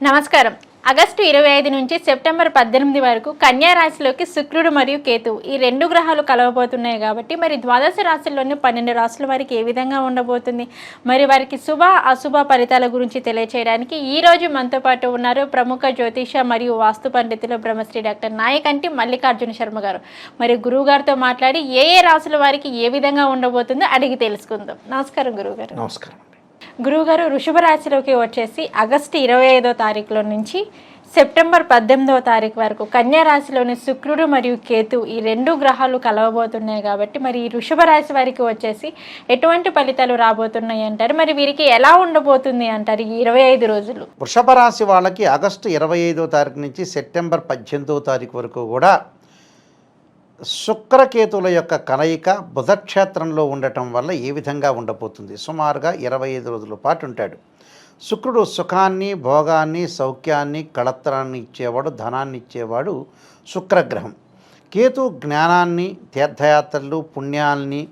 నమస్కారం. ఆగస్టు ఇరవై ఐదు నుంచి సెప్టెంబర్ పద్దెనిమిది వరకు కన్యా రాశిలోకి శుక్రుడు మరియు కేతువు ఈ రెండు గ్రహాలు కలవబోతున్నాయి కాబట్టి మరి ద్వాదశ రాశుల్లోని పన్నెండు రాశుల వారికి ఏ విధంగా ఉండబోతుంది? మరి వారికి శుభ అశుభ ఫలితాల గురించి తెలియచేయడానికి ఈ రోజు మనతో పాటు ఉన్నారు ప్రముఖ జ్యోతిష మరియు వాస్తు పండితులు బ్రహ్మశ్రీ డాక్టర్ నాయకంటి మల్లికార్జున శర్మ గారు. మరి గురువు గారితో మాట్లాడి ఏ ఏ రాశుల వారికి ఏ విధంగా ఉండబోతుందో అడిగి తెలుసుకుందాం. నమస్కారం గురువు గారు. నమస్కారం. గురువుగారు వృషభ రాశిలోకి వచ్చేసి ఆగస్టు ఇరవై ఐదో తారీఖులో నుంచి సెప్టెంబర్ పద్దెనిమిదవ తారీఖు వరకు కన్యా రాశిలోని శుక్రుడు మరియు కేతు ఈ రెండు గ్రహాలు కలవబోతున్నాయి కాబట్టి మరి ఈ వృషభ రాశి వారికి వచ్చేసి ఎటువంటి ఫలితాలు రాబోతున్నాయి అంటారు? మరి వీరికి ఎలా ఉండబోతుంది అంటారు ఈ ఇరవై ఐదు రోజులు? వృషభ రాశి వాళ్ళకి ఆగస్టు ఇరవై ఐదో తారీఖు నుంచి సెప్టెంబర్ పద్దెనిమిదో తారీఖు వరకు కూడా శుక్రకేతుల యొక్క కలయిక బుధక్షేత్రంలో ఉండటం వల్ల ఏ విధంగా ఉండబోతుంది? సుమారుగా ఇరవై ఐదు రోజుల పాటు ఉంటాడు. శుక్రుడు సుఖాన్ని భోగాన్ని సౌఖ్యాన్ని కళత్రాన్ని ఇచ్చేవాడు ధనాన్ని ఇచ్చేవాడు శుక్రగ్రహం. కేతు జ్ఞానాన్ని తీర్థయాత్రలు పుణ్యాల్ని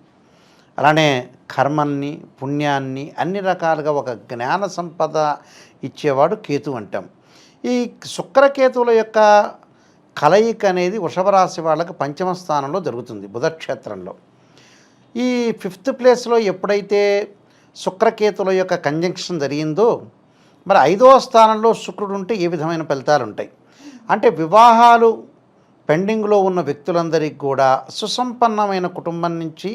అలానే కర్మల్ని పుణ్యాన్ని అన్ని రకాలుగా ఒక జ్ఞాన సంపద ఇచ్చేవాడు కేతు అంటాం. ఈ శుక్రకేతువుల యొక్క కలయిక అనేది వృషభరాశి వాళ్ళకి పంచమ స్థానంలో జరుగుతుంది బుధక్షేత్రంలో. ఈ ఫిఫ్త్ ప్లేస్లో ఎప్పుడైతే శుక్రకేతుల యొక్క కంజంక్షన్ జరిగిందో మరి ఐదవ స్థానంలో శుక్రుడు ఉంటే ఏ విధమైన ఫలితాలు ఉంటాయి? అంటే వివాహాలు పెండింగ్లో ఉన్న వ్యక్తులందరికీ కూడా సుసంపన్నమైన కుటుంబం నుంచి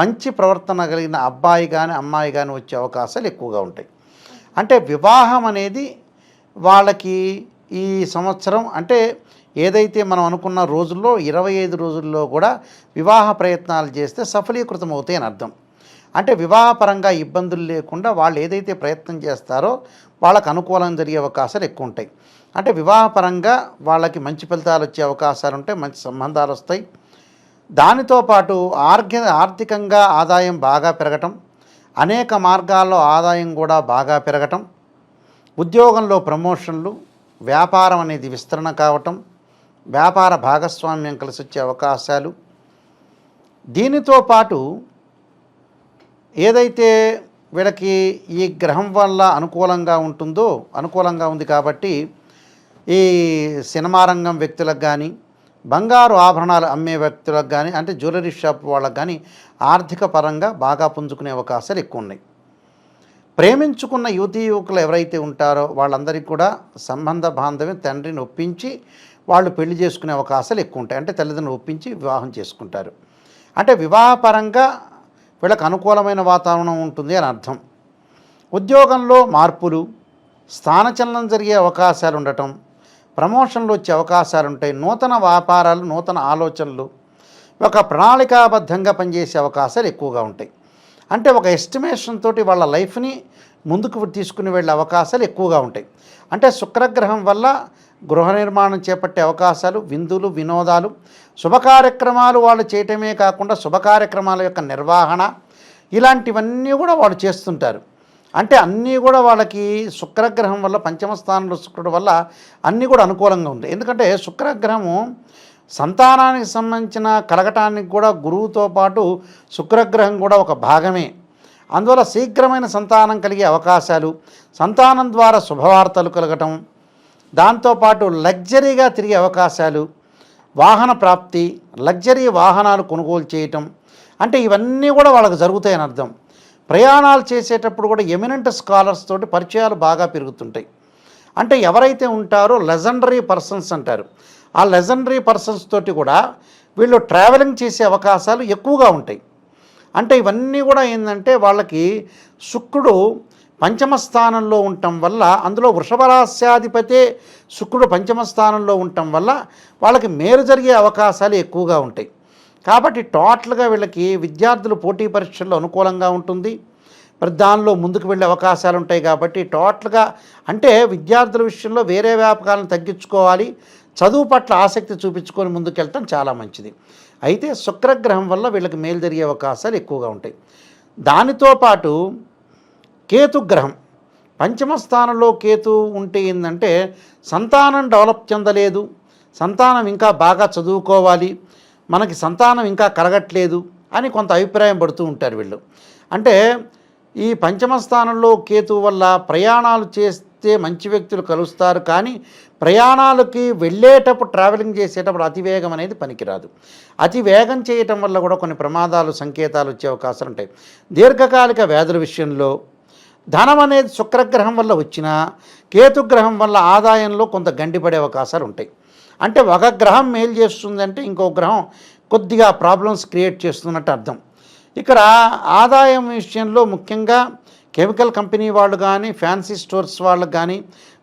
మంచి ప్రవర్తన కలిగిన అబ్బాయి కానీ అమ్మాయి కానీ వచ్చే అవకాశాలు ఎక్కువగా ఉంటాయి. అంటే వివాహం అనేది వాళ్ళకి ఈ సంవత్సరం అంటే ఏదైతే మనం అనుకున్న రోజుల్లో ఇరవై ఐదు రోజుల్లో కూడా వివాహ ప్రయత్నాలు చేస్తే సఫలీకృతం అవుతాయి అని అర్థం. అంటే వివాహపరంగా ఇబ్బందులు లేకుండా వాళ్ళు ఏదైతే ప్రయత్నం చేస్తారో వాళ్ళకు అనుకూలం జరిగే అవకాశాలు ఎక్కువ ఉంటాయి. అంటే వివాహపరంగా వాళ్ళకి మంచి ఫలితాలు వచ్చే అవకాశాలు ఉంటాయి మంచి సంబంధాలు వస్తాయి. దానితో పాటు ఆర్గ ఆర్థికంగా ఆదాయం బాగా పెరగటం అనేక మార్గాల్లో ఆదాయం కూడా బాగా పెరగటం ఉద్యోగంలో ప్రమోషన్లు వ్యాపారం అనేది విస్తరణ కావటం వ్యాపార భాగస్వామ్యం కలిసి వచ్చే అవకాశాలు. దీనితో పాటు ఏదైతే వీళ్ళకి ఈ గ్రహం వల్ల అనుకూలంగా ఉంటుందో అనుకూలంగా ఉంది కాబట్టి ఈ సినిమా రంగం వ్యక్తులకు కానీ బంగారు ఆభరణాలు అమ్మే వ్యక్తులకు కానీ అంటే జ్యువెలరీ షాప్ వాళ్ళకు కానీ ఆర్థిక పరంగా బాగా పుంజుకునే అవకాశాలు ఎక్కువ ఉన్నాయి. ప్రేమించుకున్న యువతీ యువకులు ఎవరైతే ఉంటారో వాళ్ళందరికీ కూడా సంబంధ బాంధవ్యం తండ్రిని ఒప్పించి వాళ్ళు పెళ్ళి చేసుకునే అవకాశాలు ఎక్కువ ఉంటాయి. అంటే తల్లిదండ్రులు ఒప్పించి వివాహం చేసుకుంటారు. అంటే వివాహపరంగా వీళ్ళకు అనుకూలమైన వాతావరణం ఉంటుంది అని అర్థం. ఉద్యోగంలో మార్పులు స్థానచలనం జరిగే అవకాశాలు ఉండటం ప్రమోషన్లు వచ్చే అవకాశాలు ఉంటాయి. నూతన వ్యాపారాలు నూతన ఆలోచనలు ఒక ప్రణాళికాబద్ధంగా పనిచేసే అవకాశాలు ఎక్కువగా ఉంటాయి. అంటే ఒక ఎస్టిమేషన్ తోటి వాళ్ళ లైఫ్ని ముందుకు తీసుకుని వెళ్ళే అవకాశాలు ఎక్కువగా ఉంటాయి. అంటే శుక్రగ్రహం వల్ల గృహ నిర్మాణం చేపట్టే అవకాశాలు విందులు వినోదాలు శుభ కార్యక్రమాలు వాళ్ళు చేయటమే కాకుండా శుభ కార్యక్రమాల యొక్క నిర్వహణ ఇలాంటివన్నీ కూడా వాళ్ళు చేస్తుంటారు. అంటే అన్నీ కూడా వాళ్ళకి శుక్రగ్రహం వల్ల పంచమ స్థానంలో శుక్రుడు వల్ల అన్నీ కూడా అనుకూలంగా ఉంది ఎందుకంటే శుక్రగ్రహము సంతానానికి సంబంధించిన కలగటానికి కూడా గురువుతో పాటు శుక్రగ్రహం కూడా ఒక భాగమే. అందువల్ల శీఘ్రమైన సంతానం కలిగే అవకాశాలు సంతానం ద్వారా శుభవార్తలు కలగటం దాంతోపాటు లగ్జరీగా తిరిగే అవకాశాలు వాహన ప్రాప్తి లగ్జరీ వాహనాలు కొనుగోలు చేయటం అంటే ఇవన్నీ కూడా వాళ్ళకి జరుగుతాయని అర్థం. ప్రయాణాలు చేసేటప్పుడు కూడా ఎమినెంట్ స్కాలర్స్ తోటి పరిచయాలు బాగా పెరుగుతుంటాయి. అంటే ఎవరైతే ఉంటారో లెజెండరీ పర్సన్స్ అంటారు. ఆ లెజెండరీ పర్సన్స్ తోటి కూడా వీళ్ళు ట్రావెలింగ్ చేసే అవకాశాలు ఎక్కువగా ఉంటాయి. అంటే ఇవన్నీ కూడా ఏంటంటే వాళ్ళకి శుక్రుడు పంచమ స్థానంలో ఉండటం వల్ల అందులో వృషభరాస్యాధిపతే శుక్రుడు పంచమ స్థానంలో ఉండటం వల్ల వాళ్ళకి మేలు జరిగే అవకాశాలు ఎక్కువగా ఉంటాయి. కాబట్టి టోటల్గా వీళ్ళకి విద్యార్థులు పోటీ పరీక్షల్లో అనుకూలంగా ఉంటుంది. మరి దానిలో ముందుకు వెళ్ళే అవకాశాలు ఉంటాయి కాబట్టి టోటల్గా అంటే విద్యార్థుల విషయంలో వేరే వ్యాపకాలను తగ్గించుకోవాలి చదువు పట్ల ఆసక్తి చూపించుకొని ముందుకెళ్ళటం చాలా మంచిది. అయితే శుక్రగ్రహం వల్ల వీళ్ళకి మేలు జరిగే అవకాశాలు ఎక్కువగా ఉంటాయి. దానితో పాటు కేతుగ్రహం. పంచమ స్థానంలో కేతు ఉంటే ఏంటంటే సంతానం డెవలప్ చెందలేదు సంతానం ఇంకా బాగా చదువుకోవాలి మనకి సంతానం ఇంకా కలగట్లేదు అని కొంత అభిప్రాయం పడుతూ ఉంటారు వీళ్ళు. అంటే ఈ పంచమ స్థానంలో కేతు వల్ల ప్రయాణాలు చేస్తే మంచి వ్యక్తులు కలుస్తారు. కానీ ప్రయాణాలకి వెళ్ళేటప్పుడు ట్రావెలింగ్ చేసేటప్పుడు అతివేగం అనేది పనికిరాదు. అతి వేగం చేయటం వల్ల కూడా కొన్ని ప్రమాదాలు సంకేతాలు వచ్చే అవకాశాలు ఉంటాయి. దీర్ఘకాలిక వ్యాధుల విషయంలో ధనం అనేది శుక్రగ్రహం వల్ల వచ్చినా కేతుగ్రహం వల్ల ఆదాయంలో కొంత గండిపడే అవకాశాలు ఉంటాయి. అంటే ఒక గ్రహం మేలు చేస్తుందంటే ఇంకో గ్రహం కొద్దిగా ప్రాబ్లమ్స్ క్రియేట్ చేస్తున్నట్టు అర్థం. ఇక్కడ ఆదాయం విషయంలో ముఖ్యంగా కెమికల్ కంపెనీ వాళ్ళు కానీ ఫ్యాన్సీ స్టోర్స్ వాళ్ళు కానీ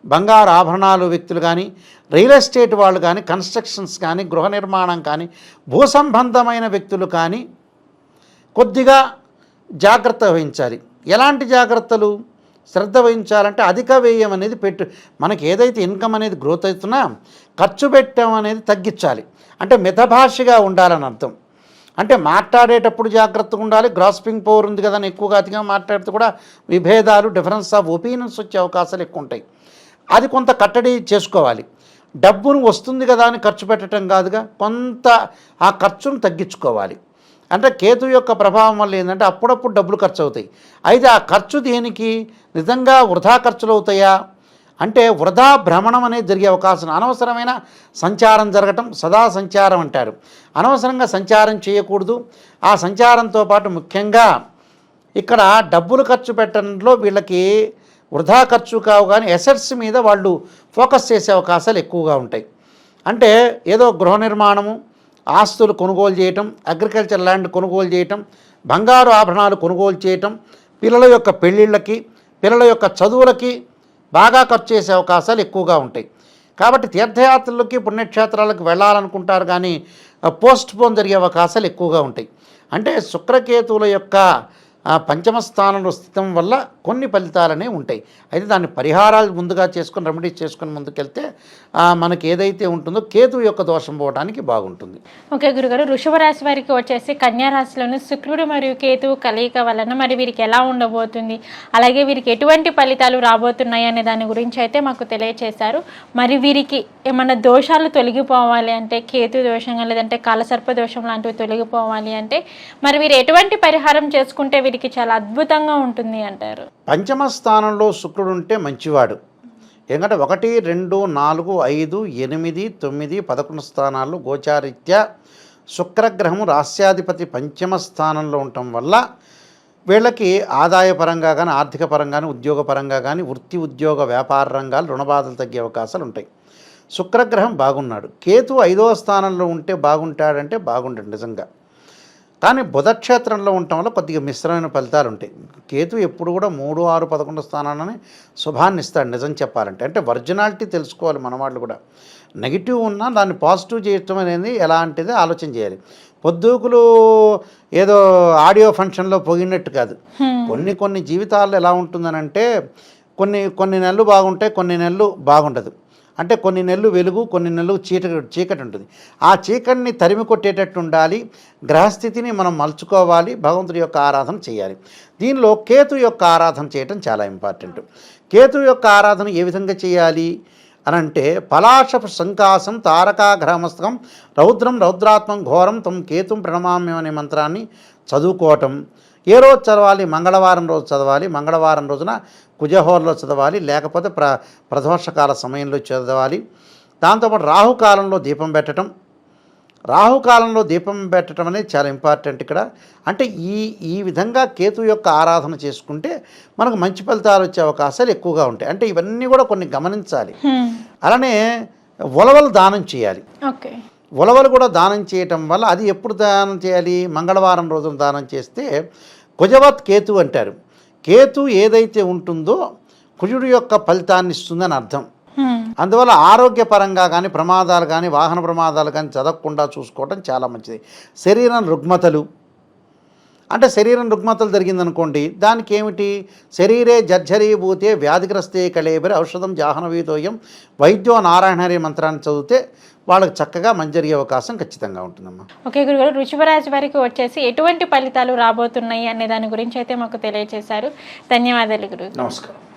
బంగారు ఆభరణాలు వ్యక్తులు కానీ రియల్ ఎస్టేట్ వాళ్ళు కానీ కన్స్ట్రక్షన్స్ కానీ గృహ నిర్మాణం కానీ భూ సంబంధమైన వ్యక్తులు కానీ కొద్దిగా జాగ్రత్త వహించాలి. ఎలాంటి జాగ్రత్తలు? శ్రద్ధ వహించాలంటే అధిక వ్యయం అనేది పెట్టు మనకి ఏదైతే ఇన్కమ్ అనేది గ్రోత్ అవుతున్నా ఖర్చు పెట్టడం అనేది తగ్గించాలి. అంటే మితభాషగా ఉండాలని అర్థం. అంటే మాట్లాడేటప్పుడు జాగ్రత్తగా ఉండాలి. గ్రాస్పింగ్ పవర్ ఉంది కదా అని ఎక్కువగా అతిగా మాట్లాడితే కూడా విభేదాలు డిఫరెన్స్ ఆఫ్ ఒపీనియన్స్ వచ్చే అవకాశాలు ఎక్కువ ఉంటాయి. అది కొంత కట్టడి చేసుకోవాలి. డబ్బును వస్తుంది కదా అని ఖర్చు పెట్టడం కాదుగా కొంత ఆ ఖర్చును తగ్గించుకోవాలి. అంటే కేతు యొక్క ప్రభావం వల్ల ఏంటంటే అప్పుడప్పుడు డబ్బులు ఖర్చు అవుతాయి. అయితే ఆ ఖర్చు దేనికి? నిజంగా వృధా ఖర్చులు అవుతాయా? అంటే వృధా భ్రమణం అనేది జరిగే అవకాశం అనవసరమైన సంచారం జరగటం సదా సంచారం అంటారు. అనవసరంగా సంచారం చేయకూడదు. ఆ సంచారంతో పాటు ముఖ్యంగా ఇక్కడ డబ్బులు ఖర్చు పెట్టడంలో వీళ్ళకి వృధా ఖర్చు కావు కానీ ఎసెట్స్ మీద వాళ్ళు ఫోకస్ చేసే అవకాశాలు ఎక్కువగా ఉంటాయి. అంటే ఏదో గృహ నిర్మాణము ఆస్తులు కొనుగోలు చేయటం అగ్రికల్చర్ ల్యాండ్ కొనుగోలు చేయటం బంగారు ఆభరణాలు కొనుగోలు చేయటం పిల్లల యొక్క పెళ్ళిళ్ళకి పిల్లల యొక్క చదువులకి బాగా ఖర్చు చేసే అవకాశాలు ఎక్కువగా ఉంటాయి. కాబట్టి తీర్థయాత్రలకి పుణ్యక్షేత్రాలకు వెళ్ళాలనుకుంటారు కానీ పోస్ట్ పోన్ జరిగే అవకాశాలు ఎక్కువగా ఉంటాయి. అంటే శుక్రకేతువుల యొక్క పంచమ స్థానంలో స్థితం వల్ల కొన్ని ఫలితాలనే ఉంటాయి. అయితే దాన్ని పరిహారాలు ముందుగా చేసుకొని రెమెడీస్ చేసుకొని ముందుకెళ్తే మనకి ఏదైతే ఉంటుందో కేతువు యొక్క దోషం పోవడానికి బాగుంటుంది. ఓకే గురుగారు వృషభ రాశి వారికి వచ్చేసి కన్యారాశిలోని శుక్రుడు మరియు కేతువు కలయిక వలన మరి వీరికి ఎలా ఉండబోతుంది? అలాగే వీరికి ఎటువంటి ఫలితాలు రాబోతున్నాయి అనే దాని గురించి అయితే మాకు తెలియచేశారు. మరి వీరికి ఏమైనా దోషాలు తొలగిపోవాలి అంటే కేతు దోషం లేదంటే కాలసర్ప దోషం లాంటివి తొలగిపోవాలి అంటే మరి వీరు ఎటువంటి పరిహారం చేసుకుంటే వీరికి చాలా అద్భుతంగా ఉంటుంది అంటారు? పంచమ స్థానంలో శుక్రుడు ఉంటే మంచివాడు. ఎందుకంటే ఒకటి రెండు నాలుగు ఐదు ఎనిమిది తొమ్మిది పదకొండు స్థానాల్లో గోచారీత్యా శుక్రగ్రహము రాస్యాధిపతి పంచమ స్థానంలో ఉండటం వల్ల వీళ్ళకి ఆదాయపరంగా కానీ ఆర్థిక పరంగా కానీ ఉద్యోగపరంగా కానీ వృత్తి ఉద్యోగ వ్యాపార రంగాలు రుణబాధలు తగ్గే అవకాశాలు ఉంటాయి. శుక్రగ్రహం బాగున్నాడు. కేతు ఐదవ స్థానంలో ఉంటే బాగుంటాడంటే బాగుంటాడు నిజంగా. కానీ బుధక్షేత్రంలో ఉండటం వల్ల కొద్దిగా మిశ్రమైన ఫలితాలు ఉంటాయి. కేతు ఎప్పుడు కూడా మూడు ఆరు పదకొండు స్థానాలని శుభాన్ని ఇస్తాడు నిజం చెప్పాలంటే. అంటే ఒరిజినాలిటీ తెలుసుకోవాలి మన వాళ్ళు కూడా. నెగిటివ్ ఉన్నా దాన్ని పాజిటివ్ చేయటం అనేది ఎలాంటిది ఆలోచన చేయాలి. పొద్దుకులు ఏదో ఆడియో ఫంక్షన్లో పోయినట్టు కాదు. కొన్ని కొన్ని జీవితాల్లో ఎలా ఉంటుందనంటే కొన్ని కొన్ని నెలలు బాగుంటాయి కొన్ని నెలలు బాగుండదు. అంటే కొన్ని నెలలు వెలుగు కొన్ని నెలలు చీకటి చీకటి ఉంటుంది. ఆ చీకటిని తరిమి కొట్టేటట్టు ఉండాలి. గ్రహస్థితిని మనం మలుచుకోవాలి. భగవంతుడి యొక్క ఆరాధన చేయాలి. దీనిలో కేతు యొక్క ఆరాధన చేయటం చాలా ఇంపార్టెంట్ కేతు యొక్క ఆరాధన ఏ విధంగా చేయాలి? అనంటే అంటే సంకాసం తారకాగ్రహమస్తకం రౌద్రం రౌద్రాత్మం ఘోరం తం కేతుం ప్రణమామ్యం అనే మంత్రాన్ని చదువుకోవటం. ఏ రోజు చదవాలి? మంగళవారం రోజు చదవాలి. మంగళవారం రోజున కుజహోరలో చదవాలి. లేకపోతే ప్ర ప్రదోషకాల సమయంలో చదవాలి. దాంతోపాటు రాహుకాలంలో దీపం పెట్టడం రాహుకాలంలో దీపం పెట్టడం అనేది చాలా ఇంపార్టెంట్ ఇక్కడ. అంటే ఈ ఈ విధంగా కేతు యొక్క ఆరాధన చేసుకుంటే మనకు మంచి ఫలితాలు వచ్చే అవకాశాలు ఎక్కువగా ఉంటాయి. అంటే ఇవన్నీ కూడా కొన్ని గమనించాలి. అలానే ఉలవలు దానం చేయాలి. ఓకే. ఉలవలు కూడా దానం చేయటం వల్ల అది ఎప్పుడు దానం చేయాలి? మంగళవారం రోజున దానం చేస్తే కుజవత్ కేతు అంటారు. కేతు ఏదైతే ఉంటుందో కుజుడు యొక్క ఫలితాన్ని ఇస్తుందని అర్థం. అందువల్ల ఆరోగ్యపరంగా కానీ ప్రమాదాలు కానీ వాహన ప్రమాదాలు కానీ చదవకుండా చూసుకోవటం చాలా మంచిది. శరీరం రుగ్మతలు అంటే శరీరం రుగ్మతలు జరిగిందనుకోండి దానికి ఏమిటి? శరీరే జర్జరీభూతే వ్యాధిగ్రస్తే కళేబరి ఔషధం జాహ్నవీతోయం వైద్యో నారాయణహరి మంత్రాన్ని చదివితే వాళ్ళకి చక్కగా మంచి జరిగే అవకాశం ఖచ్చితంగా ఉంటుందమ్మా. ఓకే గురుగారు రాశి వారికి వచ్చేసి ఎటువంటి ఫలితాలు రాబోతున్నాయి అనే దాని గురించి అయితే మాకు తెలియజేశారు ధన్యవాదాలు గురు నమస్కారం.